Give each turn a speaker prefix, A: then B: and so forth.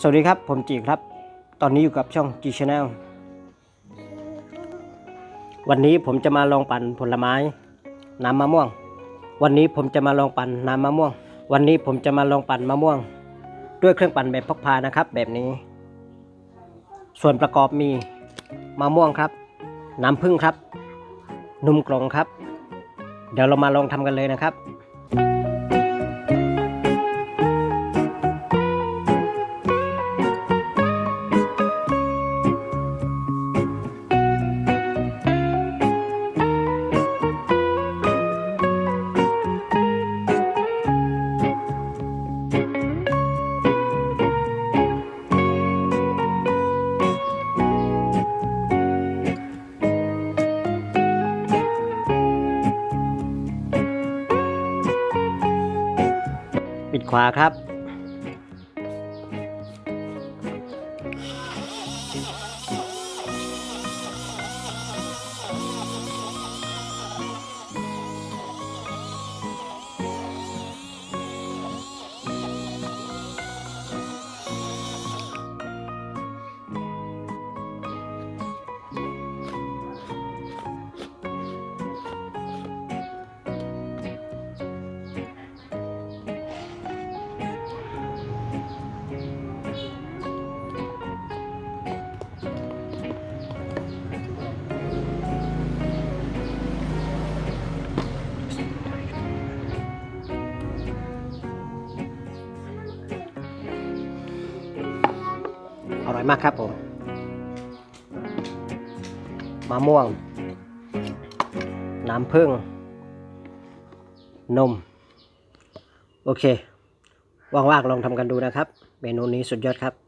A: สวัสดีครับ ผมจีครับ ตอนนี้อยู่กับช่อง G Channel วันนี้ผมจะมาลองปั่นผลไม้ น้ำมะม่วง วันนี้ผมจะมาลองปั่นน้ำมะม่วง วันนี้ผมจะมาลองปั่นมะม่วง ด้วยเครื่องปั่นแบบพกพานะครับ แบบนี้ ส่วนประกอบมีมะม่วงครับ น้ำผึ้งครับ นมกล่องครับ เดี๋ยวเรามาลองทำกันเลยนะครับ ปิดขวาครับ อร่อยมากครับผมมะม่วง น้ำผึ้งนม โอเค ว่างๆลองทำกันดูนะครับ เมนูนี้สุดยอดครับ